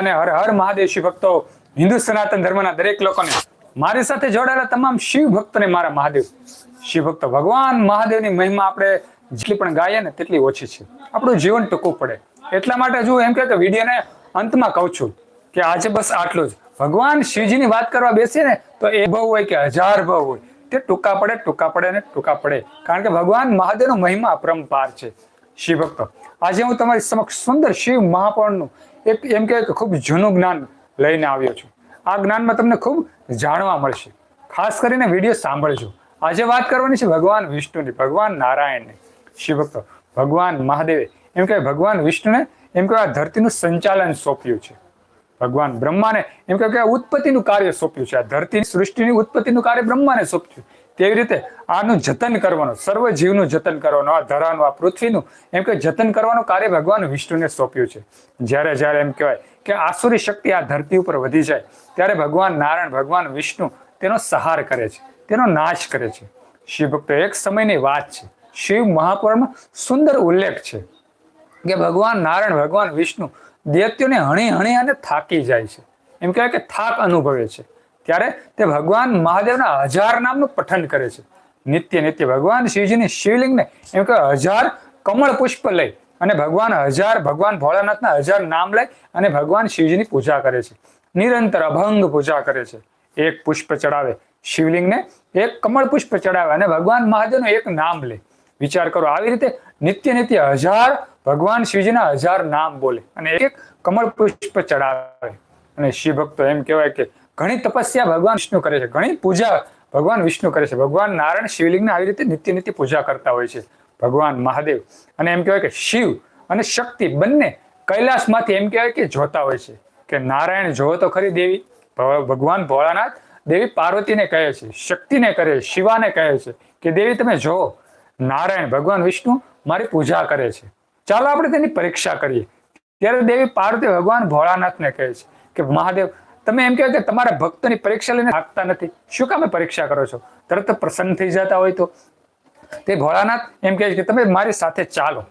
અને હર હર મહાદેવ ભક્તો, હિન્દુ સનાતન ધર્મના દરેક લોકોને મારી સાથે જોડાયેલા તમામ શિવ ભક્તોને મારા મહાદેવ. શિવ ભક્તો, ભગવાન મહાદેવની મહિમા આપણે જેટલી પણ ગાઈએ ને તેટલી ઓછી છે. આપણું જીવન ટૂંકું પડે. એટલા માટે જો એમ કે વિડીયોને અંતમાં કહું છું કે આજે બસ આટલું જ. ભગવાન શિવજીની વાત કરવા બેસીએ ને તો એ ભવ હોય કે હજાર ભવ હોય. તે ટૂંકા પડે ટૂંકા પડે ને ટૂંકા પડે. કારણ કે ભગવાન મહાદેવનો મહિમા અપરંપાર છે. શિવ ભક્તો, આજે હું તમારી સમક્ષ સુંદર શિવ મહાપુરાણનું એક એમ કે ખૂબ જૂનું જ્ઞાન લઈને આવ્યો છું. આ જ્ઞાનમાં તમને ખૂબ જાણવા મળશે. ખાસ કરીને વીડિયો સાંભળજો. આજે વાત કરવાની છે ભગવાન વિષ્ણુની, ભગવાન નારાયણની. શિવભક્તો, ભગવાન મહાદેવે. એમ કે ભગવાન વિષ્ણુને, એમ કે આ ધરતીનું સંચાલન સોંપ્યું છે. ભગવાન બ્રહ્માને, એમ કે ઉત્પત્તિનું કાર્ય સોંપ્યું છે. આ ધરતી સૃષ્ટિની ઉત્પત્તિનું કાર્ય બ્રહ્માને સોંપ્યું તેવી રીતે આનું જતન કરવાનું, સર્વ જીવનું જતન કરવાનું, આ ધરાનું, આ પૃથ્વીનું, એમ કે જતન કરવાનું કાર્ય ભગવાન વિષ્ણુને સોંપ્યું છે. જ્યારે જ્યારે એમ કહેવાય કે આસુરી શક્તિ આ ધરતી ઉપર વધી જાય, ત્યારે ભગવાન નારાયણ, ભગવાન વિષ્ણુ તેનો સહાર કરે છે, તેનો નાશ કરે છે. શિવ ભક્તો એક સમયની વાત છે. શિવ મહાપુરાણમાં સુંદર ઉલ્લેખ છે કે ભગવાન નારાયણ, ભગવાન વિષ્ણુ દૈત્યોને હણી હણી અને થાકી જાય છે. એમ કહેવાય કે થાક અનુભવે છે. ત્યારે તે ભગવાન મહાદેવના હજાર નામનું પઠન કરે છે. નિત્ય નિત્ય ભગવાન શિવજીની શિવલિંગને એમ કે હજાર કમળ પુષ્પ લઈ અને ભગવાન હજાર, ભગવાન ભોળાનાથના હજાર નામ લઈ અને ભગવાન શિવજીની પૂજા કરે છે. નિરંતર અભંગ પૂજા કરે છે. એક પુષ્પ ચડાવે, શિવલિંગને એક કમળ પુષ્પ ચડાવે અને ભગવાન મહાદેવનું એક નામ લે. વિચાર કરો, આવી રીતે નિત્ય નિત્ય હજાર, ભગવાન શિવજીના હજાર નામ બોલે અને એક કમળ પુષ્પ ચડાવે. અને શિવ ભક્તો એમ કહેવાય કે ઘણી તપસ્યા ભગવાન વિષ્ણુ કરે છે. ઘણી પૂજા ભગવાન વિષ્ણુ કરે છે. ભગવાન નારાયણ શિવલિંગને આવી રીતે નિત્ય નિત્ય પૂજા કરતા હોય છે. ભગવાન મહાદેવ. અને એમ કહેવાય કે શિવ અને શક્તિ બંને કૈલાસમાંથી એમ કહેવાય કે જોતા હોય છે. કે નારાયણ જોવો તો ખરી દેવી. ભગવાન ભોળાનાથ દેવી પાર્વતીને કહે છે. શક્તિને કરે છે શિવાને કહે છે કે દેવી તમે જોવો. નારાયણ, ભગવાન વિષ્ણુ મારી પૂજા કરે છે. ચાલો આપણે તેની પરીક્ષા કરીએ. ત્યારે દેવી પાર્વતી ભગવાન ભોળાનાથને કહે છે કે મહાદેવ તમે એમ કહો કે તમારા ભક્તોની પરીક્ષા લઈને થાકતા નથી. શું કામે પરીક્ષા કરો છો? તરત પ્રસન્ન થઈ જતા હોય તો. તે ભોળાનાથ એમ કહે છે કે તમે મારી સાથે ચાલો.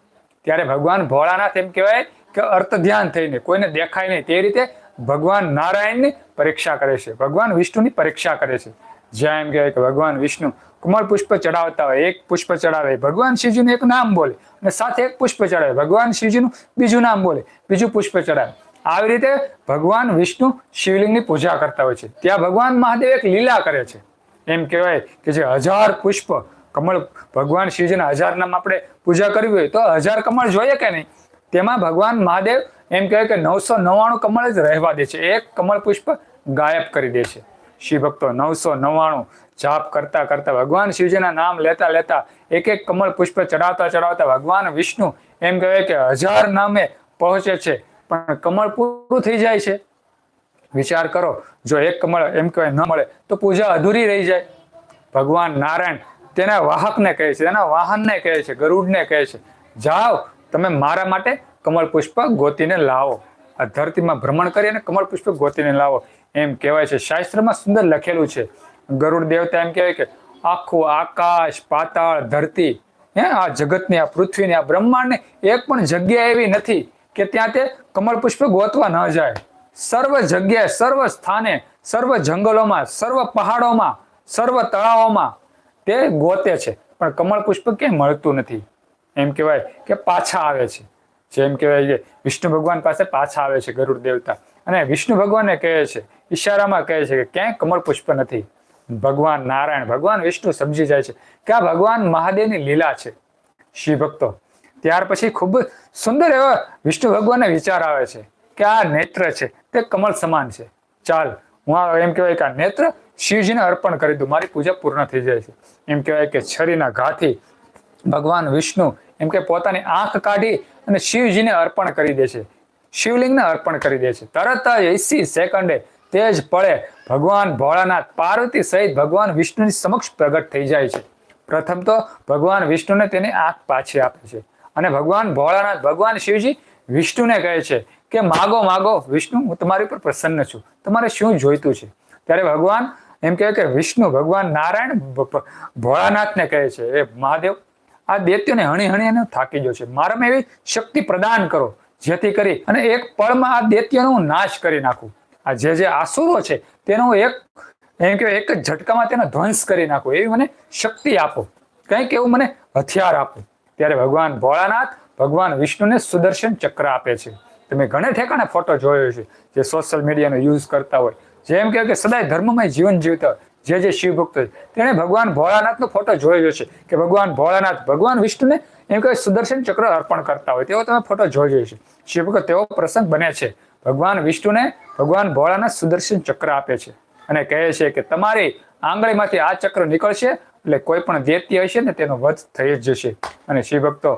ત્યારે ભગવાન ભોળાનાથ એમ કહેવાય કે અર્થ ધ્યાન થઈને, કોઈને દેખાય નહીં. તે રીતે ભગવાન નારાયણની પરીક્ષા કરે છે. ભગવાન વિષ્ણુની પરીક્ષા કરે છે. જ્યાં એમ કહેવાય કે ભગવાન વિષ્ણુ કમળ પુષ્પ ચડાવતા હોય, એક પુષ્પ ચડાવે. ભગવાન શિવજીનું એક નામ બોલે અને સાથે એક પુષ્પ ચડાવે. ભગવાન શિવજીનું બીજું નામ બોલે, બીજું પુષ્પ ચડાવે. આવી રીતે ભગવાન વિષ્ણુ શિવલિંગની પૂજા કરતા હોય છે. ત્યાં ભગવાન મહાદેવ એક લીલા કરે છે. એમ કહેવાય કે જે હજાર પુષ્પ કમળ ભગવાન શિવજીના હજાર નામ આપણે પૂજા કરવી હોય તો હજાર કમળ જોઈએ કે નહીં? તેમાં ભગવાન મહાદેવ એમ કહેવાય કે નવસો નવ્વાણું કમળ જ રહેવા દે છે. એક કમળ પુષ્પ ગાયબ કરી દે છે. શિવ ભક્તો નવસો નવ્વાણું જાપ કરતા કરતા ભગવાન શિવજીના નામ લેતા લેતા એક એક કમળ પુષ્પ ચડાવતા ચડાવતા ભગવાન વિષ્ણુ એમ કહેવાય કે હજાર નામે પહોંચે છે. પણ કમળ પૂરું થઈ જાય છે. વિચાર કરો, જો એક કમળ એમ કહેવાય, ન મળે, તો પૂજા અધૂરી રહી જાય. ભગવાન નારાયણ તેના વાહકને કહે છે, તેના વાહનને કહે છે, ગરુડને કહે છે, જાઓ, તમે મારા માટે કમળ પુષ્પ ગોતીને લાવો. આ ધરતીમાં ભ્રમણ કરી અને કમળ પુષ્પ ગોતીને લાવો. એમ કહેવાય છે. શાસ્ત્રમાં સુંદર લખેલું છે. ગરુડ દેવતા એમ કહેવાય કે આખું આકાશ, પાતાળ, ધરતી, હે, આ જગતની, આ પૃથ્વીની, આ બ્રહ્માંડની એક પણ જગ્યા એવી નથી કે ત્યાં તે કમળ પુષ્પ ગોતવા ન જાય. સર્વ જગ્યાએ, સર્વ સ્થાને, સર્વ જંગલોમાં, સર્વ પહાડોમાં, સર્વ તળાવોમાં તે ગોતે છે. પણ કમળ પુષ્પ ક્યાંય મળતું નથી. એમ કહેવાય કે પાછા આવે છે. જેમ કહેવાય કે વિષ્ણુ ભગવાન પાસે પાછા આવે છે ગરુડ દેવતા. અને વિષ્ણુ ભગવાનને કહે છે, ઈશારામાં કહે છે કે ક્યાંય કમળ પુષ્પ નથી. ભગવાન નારાયણ, ભગવાન વિષ્ણુ સમજી જાય છે કે આ ભગવાન મહાદેવની લીલા છે. શિવ ભક્તો ત્યાર પછી ખૂબ સુંદર એવા વિષ્ણુ ભગવાનને વિચાર આવે છે કે આ નેત્ર છે, તે કમળ સમાન છે. ચાલ, હું એમ કહેવાય કે આ નેત્ર શિવજીને અર્પણ કરી દઉં, મારી પૂજા પૂર્ણ થઈ જાય છે. એમ કહેવાય કે છરીના ઘાથી ભગવાન વિષ્ણુ એમ કે પોતાની આંખ કાઢી અને શિવજીને અર્પણ કરી દે છે. શિવલિંગને અર્પણ કરી દે છે. તરત જ એસી સેકન્ડે તે જ પળે ભગવાન ભોળાનાથ પાર્વતી સહિત ભગવાન વિષ્ણુની સમક્ષ પ્રગટ થઈ જાય છે. પ્રથમ તો ભગવાન વિષ્ણુને તેની આંખ પાછી આપે છે. અને ભગવાન ભોળાનાથ, ભગવાન શિવજી વિષ્ણુને કહે છે કે, માગો માગો, વિષ્ણુ, હું તમારી પર પ્રસન્ન છું. તમારે શું જોઈતું છે? ત્યારે ભગવાન એમ કહે કે, વિષ્ણુ, ભગવાન નારાયણ ભોળાનાથને કહે છે. એ મહાદેવ, આ દૈત્યોને હણી હણી એને થાકી ગયો છે. મારામાં એવી શક્તિ પ્રદાન કરો, જેથી કરી અને એક પળમાં આ દૈત્યનો નાશ કરી નાખું. આ જે જે આસુરો છે, તેનો એક, એમ કે એક જ ઝટકામાં તેનો ધ્વંસ કરી નાખો. એવી મને શક્તિ આપો. કંઈક એવું મને હથિયાર આપો. ત્યારે ભગવાન ભોળાનાથ ભગવાન વિષ્ણુને સુદર્શન ચક્ર આપે છે. તમે ઘણે ઠેકાણે ફોટો જોયો છે જે સોશિયલ મીડિયાનો યુઝ કરતા હોય. જેમ કે સદાય ધર્મમય જીવન જીવતા હોય. જે જે શિવ ભક્તો છે, તેણે ભગવાન ભોળાનાથનો ફોટો જોયો છે કે ભગવાન ભોળાનાથ, ભગવાન વિષ્ણુને એમ કહે સુદર્શન ચક્ર અર્પણ કરતા હોય. તેવો તમે ફોટો જોયો છે. શિવ ભક્ત તેવો પ્રસંગ બને છે. ભગવાન વિષ્ણુને ભગવાન ભોળાનાથ સુદર્શન ચક્ર આપે છે. અને કહે છે કે તમારી આંગળીમાંથી આ ચક્ર નીકળશે એટલે કોઈ પણ વ્યક્તિ હશે ને, તેનો વધ થઈ જ જશે. અને શિવ ભક્તો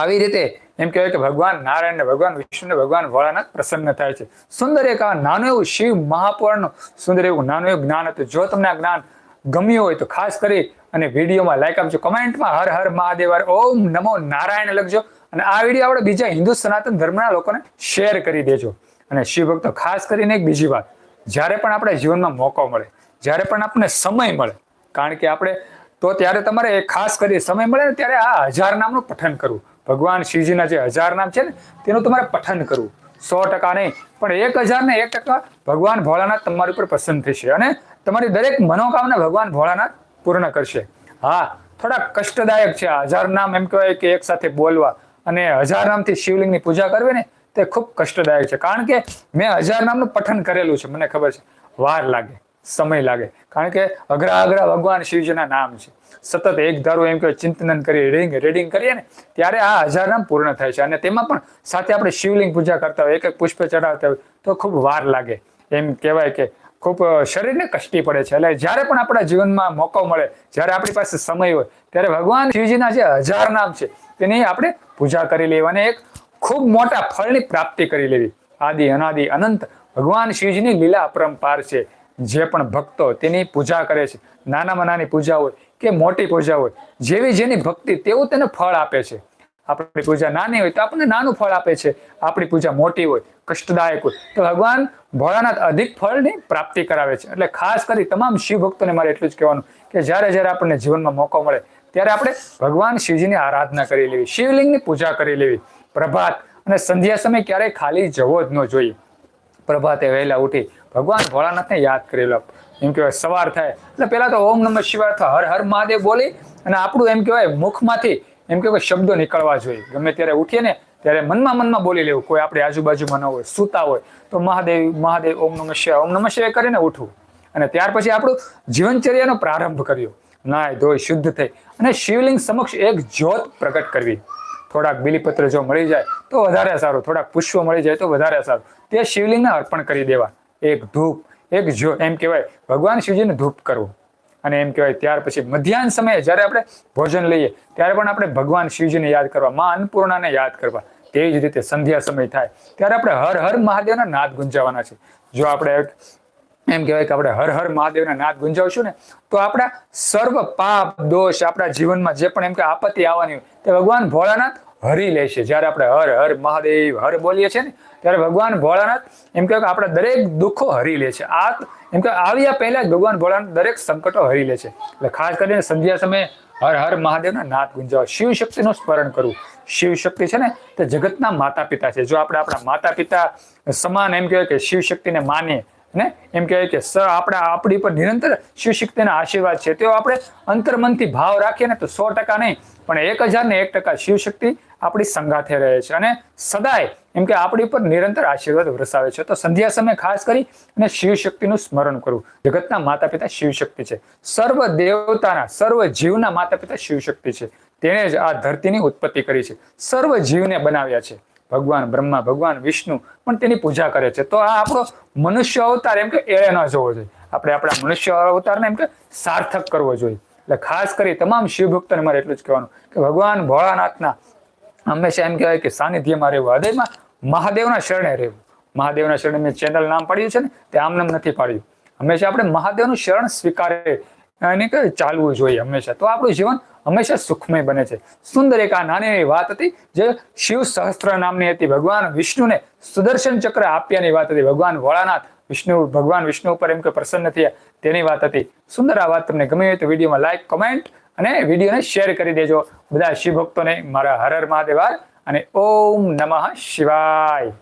આવી રીતે એમ કહેવાય કે ભગવાન નારાયણ ને ભગવાન વિષ્ણુ ને ભગવાન ભોળાનાથ પ્રસન્ન થાય છે. સુંદર એક આ નાનું એવું શિવ મહાપુરાણનું સુંદર એવું નાનું એવું જ્ઞાન હતું. જો તમને આ જ્ઞાન ગમ્યું હોય તો ખાસ કરી અને વિડીયોમાં લાઈક આપજો. કમેન્ટમાં હર હર મહાદેવ ઓમ નમો નારાયણ લખજો. અને આ વીડિયો આપણે બીજા હિન્દુ સનાતન ધર્મના લોકોને શેર કરી દેજો. અને શિવ ભક્તો ખાસ કરીને એક બીજી વાત. જ્યારે પણ આપણે જીવનમાં મોકો મળે, જ્યારે પણ આપણને સમય મળે કારણ કે આપણે તો ત્યારે તમારે ખાસ કરી સમય મળે ને ત્યારે આ હજાર નામનું પઠન કરવું. ભગવાન શિવજીના જે હજાર નામ છે ને, તેનું તમારે પઠન કરવું. સો ટકા નહીં, પણ એક હજાર ને એક ટકા ભગવાન ભોળાનાથ તમારી ઉપર પસંદ થશે અને તમારી દરેક મનોકામના ભગવાન ભોળાનાથ પૂર્ણ કરશે. હા થોડા કષ્ટદાયક છે હજાર નામ એમ કહેવાય કે એક સાથે બોલવા અને હજાર નામથી શિવલિંગની પૂજા કરવી ને, તે ખૂબ કષ્ટદાયક છે. કારણ કે મેં હજાર નામનું પઠન કરેલું છે, મને ખબર છે. વાર લાગે. સમય લાગે. કારણ કે અઘરા અઘરા ભગવાન શિવજીના નામ છે. સતત એક ધારું એમ કે ચિંતન કરી રીડિંગ રીડિંગ કરીએ ને, ત્યારે આ હજાર નામ પૂર્ણ થાય છે. અને તેમાં પણ સાથે આપણે શિવલિંગ પૂજા કરતા હોય એક એક પુષ્પ ચડાવતા હોય, તો ખૂબ વાર લાગે. એમ કહેવાય કે ખૂબ શરીરને કષ્ટી પડે છે. એટલે જ્યારે પણ આપણા જીવનમાં મોકો મળે, જ્યારે આપણી પાસે સમય હોય, ત્યારે ભગવાન શિવજીના જે હજાર નામ છે, તેની આપણે પૂજા કરી લેવી અને એક ખૂબ મોટા ફળની પ્રાપ્તિ કરી લેવી. આદિ, અનાદિ, અનંત ભગવાન શિવજીની લીલા અપરંપાર છે. જે પણ ભક્તો તેની પૂજા કરે છે. નાનામાં નાની પૂજા હોય કે મોટી પૂજા હોય, જેવી જેની ભક્તિ તેવું તેને ફળ આપે છે. આપણી પૂજા નાની હોય તો આપણને નાનું ફળ આપે છે. આપણી પૂજા મોટી હોય, કષ્ટદાયક હોય, તો ભગવાન ભોળાનાથ અધિક ફળની પ્રાપ્તિ કરાવે છે. એટલે ખાસ કરી તમામ શિવ ભક્તોને મારે એટલું જ કહેવાનું કે જ્યારે જ્યારે આપણને જીવનમાં મોકો મળે, ત્યારે આપણે ભગવાન શિવજીની આરાધના કરી લેવી, શિવલિંગની પૂજા કરી લેવી. પ્રભાત અને સંધ્યા સમય ક્યારેય ખાલી જવો જ ન જોઈએ. પ્રભાતે વહેલા ઉઠી ભગવાન ભોળાનાથને યાદ કરી લો. એમ કહેવાય, સવાર થાય. એટલે પહેલા તો ઓમ નમઃ શિવાય હર હર મહાદેવ બોલી અને આપણું એમ કહેવાય, મુખમાંથી એમ કહેવાય શબ્દો નીકળવા જોઈએ. ગમે ત્યારે ઉઠીએ ને ત્યારે મનમાં મનમાં બોલી લેવું. કોઈ આપણી આજુબાજુમાં ન હોય, સૂતા હોય, તો મહાદેવ મહાદેવ ઓમ નમઃ શિવાય, ઓમ નમઃ શિવાય કરીને ઉઠવું. અને ત્યાર પછી આપણું જીવનચર્યાનો પ્રારંભ કર્યો. નાય ધોઈ, શુદ્ધ થઈ અને શિવલિંગ સમક્ષ એક જ્યોત પ્રગટ કરવી. થોડાક બિલીપત્ર જો મળી જાય તો વધારે સારું. થોડાક પુષ્પો મળી જાય તો વધારે સારું. તે શિવલિંગને અર્પણ કરી દેવા. એક ધૂપ, એક જો એમ કહેવાય. ભગવાન શિવજીને ધૂપ કરવું. અને એમ કહેવાય, ત્યાર પછી મધ્યાહન સમયે જ્યારે આપણે ભોજન લઈએ, ત્યારે પણ આપણે ભગવાન શિવજીને યાદ કરવા, મા અન્નપૂર્ણાને યાદ કરવા. તેવી જ રીતે સંધ્યા સમય થાય. ત્યારે આપણે હર હર મહાદેવના નાદ ગુંજાવાના છે. જો આપણે એમ કહેવાય કે આપણે હર હર મહાદેવના નાદ ગુંજાવશું ને, તો આપણા સર્વ પાપ, દોષ આપણા જીવનમાં જે પણ એમ કે આપત્તિ આવવાની હોય, તે ભગવાન ભોળાનાથ હરી લે છે. જ્યારે આપણે હર હર મહાદેવ હર બોલીએ છીએ ને, ત્યારે ભગવાન ભોળાનાથ એમ કે આપણા દરેક દુઃખો હરી લે છે. આ એમ કે આવ્યા પહેલા ભગવાન ભોળાનાથ દરેક સંકટો હરી લે છે. એટલે ખાસ કરીને સંધ્યા સમયે હર હર મહાદેવના નાદ ગુંજાવ. શિવ શક્તિનું સ્મરણ કરવું. શિવ શક્તિ છે ને, તે જગતના માતા પિતા છે. જો આપણે આપણા માતા પિતા સમાન એમ કહેવાય કે શિવ શક્તિને માનીએ ને? એમ કહેવાય કે, સર, આપણે આપણી પર નિરંતર શિવશક્તિના આશીર્વાદ છે. તેઓ આપણે અંતર્મનથી ભાવ રાખીએ ને તો સો ટકા નહીં, પણ એક હજાર ને એક ટકા શિવ શક્તિ આપણી સંગાથે રહે છે. અને સદાય એમ કે આપણી પર નિરંતર આશીર્વાદ વરસાવે છે. તો સંધ્યા સમય ખાસ કરી અને શિવ શક્તિનું સ્મરણ કરવું. જગતના માતા પિતા શિવ શક્તિ છે. સર્વ દેવતાના, સર્વ જીવના માતા પિતા શિવ શક્તિ છે. તેણે જ આ ધરતીની ઉત્પત્તિ કરી છે. સર્વ જીવને બનાવ્યા છે. ભગવાન બ્રહ્મા, ભગવાન વિષ્ણુ પણ તેની પૂજા કરે છે. તો આ આપણો મનુષ્ય અવતાર એમ કે એળે ન જોવો જોઈએ. આપણે આપણા મનુષ્ય અવતારને એમ કે સાર્થક કરવો જોઈએ. એટલે ખાસ કરી તમામ શિવ ભક્તોને મારે એટલું જ કહેવાનું કે ભગવાન ભોળાનાથના હંમેશા એમ કહેવાય કે સાનિધ્યમાં રહેવું. હૃદયમાં મહાદેવના શરણે રહેવું. મહાદેવના શરણે મેં ચેનલ નામ પાડ્યું છે ને, તે આમ નામ નથી પાડ્યું. હંમેશા આપણે મહાદેવનું શરણ સ્વીકારે. કે ચાલવું જોઈએ હંમેશા. તો આપણું જીવન હંમેશા સુખમય બને છે. સુંદર એક આ નાની વાત હતી, જે શિવ સહસ્ત્ર નામની હતી. ભગવાન વિષ્ણુને સુદર્શન ચક્ર આપ્યાની વાત હતી. ભગવાન વોળાનાથ વિષ્ણુ, ભગવાન વિષ્ણુ ઉપર એમ કે પ્રસન્ન થયા તેની વાત હતી. સુંદર આ વાત તમને ગમી હોય તો વિડીયોમાં લાઈક કમેન્ટ અને વિડીયોને શેર કરી દેજો. બધા શિવ ભક્તોને મારા હર હર મહાદેવ અને ઓમ નમઃ શિવાય.